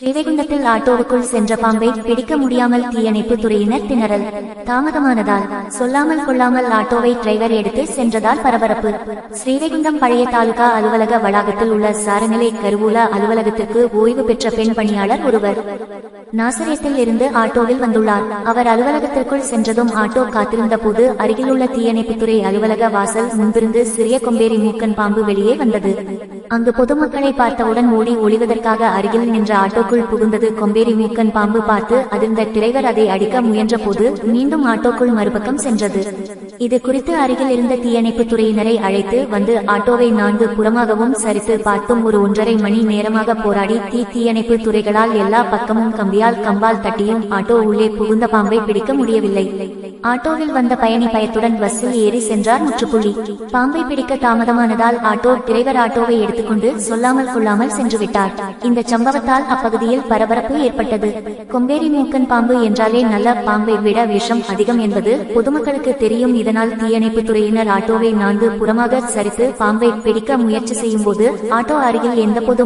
ஸ்ரீவைகுண்டத்தில் ஆட்டோவுக்குள் சென்ற பாம்பை பிடிக்க முடியாமல் தீயணைப்பு துறையினர் திணறல். தாமதமானதால் சொல்லாமல் கொள்ளாமல் ஆட்டோவை டிரைவர் எடுத்து சென்றதால் பரபரப்பு. ஸ்ரீவைகுண்டம் பழைய தாலுகா அலுவலக வளாகத்தில் உள்ள சாரநிலை கருவூல அலுவலகத்திற்கு ஓய்வு பெற்ற பெண் பணியாளர் ஒருவர். நாசரியத்தில் இருந்து ஆட்டோவில் வந்துள்ளார். அவர் அலுவலகத்திற்குள் சென்றதும் ஆட்டோ காத்திருந்த போது அருகிலுள்ள தீயணைப்புத்துறை அலுவலக வாசல் முன்பிருந்து சிறிய கொம்பேரி மூக்கன் பாம்பு வெளியே வந்தது. அங்கு பொதுமக்களை பார்த்தவுடன் ஓடி ஒளிவதற்காக அருகில் நின்ற ஆட்டோக்குள் புகுந்தது கொம்பேரி மூக்கன் பாம்பு பார்த்து அதிர்ந்த டிரைவர் அதை அடிக்க முயன்ற போது மீண்டும் ஆட்டோக்குள் மறுபக்கம் சென்றது. இது குறித்து அருகில் இருந்த தீயணைப்பு துறையினரை அழைத்து வந்து ஆட்டோவை நான்கு புறமாகவும் சரித்து பார்த்தும் ஒரு ஒன்றரை மணி நேரமாக போராடி தீ தீயணைப்பு துறைகளால் எல்லா பக்கமும் கம்பியால் கம்பால் தட்டியும் ஆட்டோ உள்ளே புகுந்த பாம்பை பிடிக்க முடியவில்லை. ஆட்டோவில் வந்த பயணி பயத்துடன் பஸ்ஸில் ஏறி சென்றார் முற்றுப்புள்ளி. பாம்பை பிடிக்க தாமதமானதால் ஆட்டோ டிரைவர் ஆட்டோவை எடுத்துக்கொண்டு சொல்லாமல் கொள்ளாமல் சென்று விட்டார். இந்த சம்பவத்தால் அப்பகுதியில் பரபரப்பு ஏற்பட்டது. கொம்பேரி மூக்கன் பாம்பு என்றாலே நல்ல பாம்பை விட விஷம் அதிகம் என்பது பொதுமக்களுக்கு தெரியும். இதனால் தீயணைப்பு துறையினர் ஆட்டோவை நான்கு புறமாக சரித்து பாம்பை பிடிக்க முயற்சி செய்யும் போது ஆட்டோ அருகில் எந்த பொது